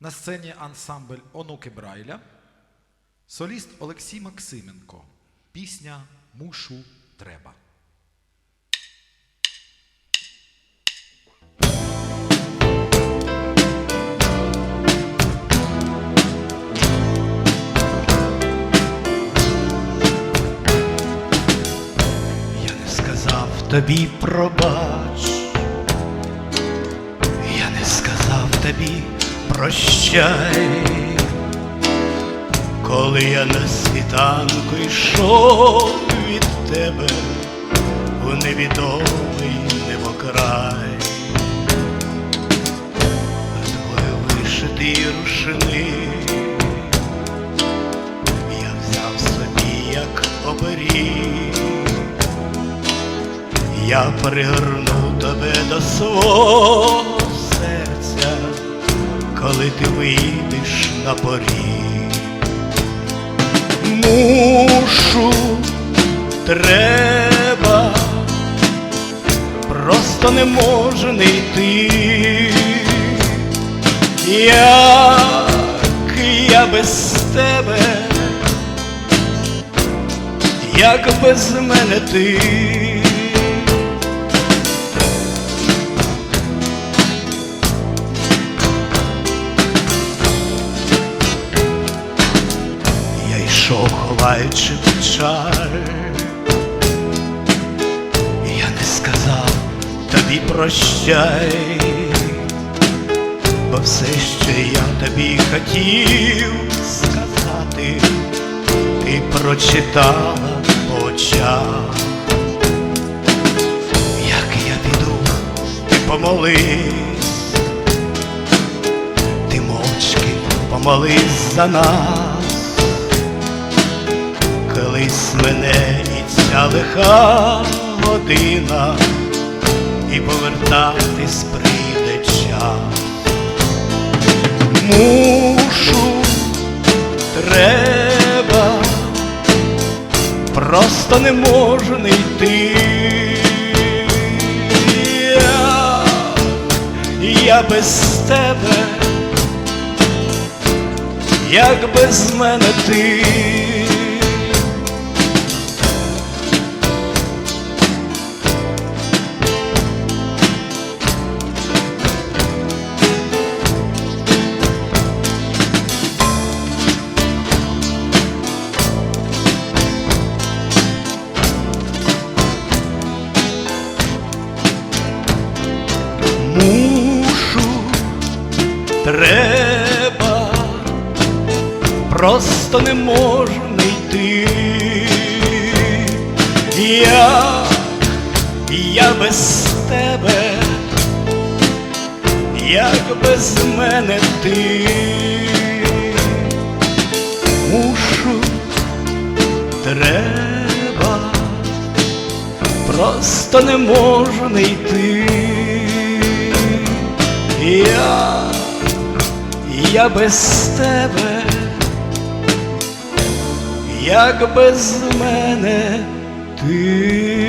На сцені ансамбль Онуки Брайля, соліст Олексій Максименко. Пісня Мушу треба. Я не сказав тобі пробач, я не сказав тобі прощай, коли я на світанку йшов від тебе у невідомий небокрай, твої вишиті рушини. Я взяв собі як оберіг. Я пригорну тебе до свого коли ти вийдеш на поріг. Мушу, треба, просто не можу не йти. Як я без тебе, як без мене ти. Я йшов, ховаючи печаль, я не сказав тобі прощай, бо все, що я тобі хотів сказати, ти прочитала по очах. Як я піду, ти помолись, ти мовчки помолись за нас колись мене і ця лиха година, і повертатись прийде час. Мушу, треба, просто не можу не йти. Я, я без тебе, як без мене ти. Просто не можу не йти. Я, я без тебе, як без мене ти. Мушу, треба, просто не можу не йти. Я, я без тебе, як без мене ти.